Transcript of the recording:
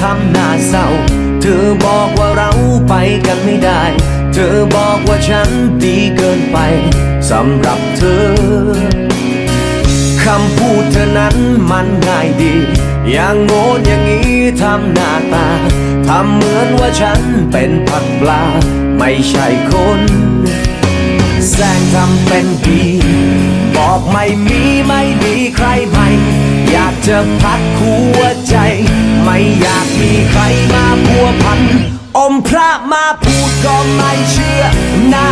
ทำหน้าเศร้า เธอบอกว่าเราไปกันไม่ได้ เธอบอกว่าฉันดีเกินไปสำหรับเธอ คำพูดเธอนั้นมันง่ายดี อย่างโง่นอย่างนี้ทำหน้าตา ทำเหมือนว่าฉันเป็นผักปลา ไม่ใช่คนแสงทำเป็นดี บอกไม่มีไม่มี พัดหัวใจ ไม่อยากมีใครมาพัวพัน อมพระมาพูดก็ไม่เชื่อนา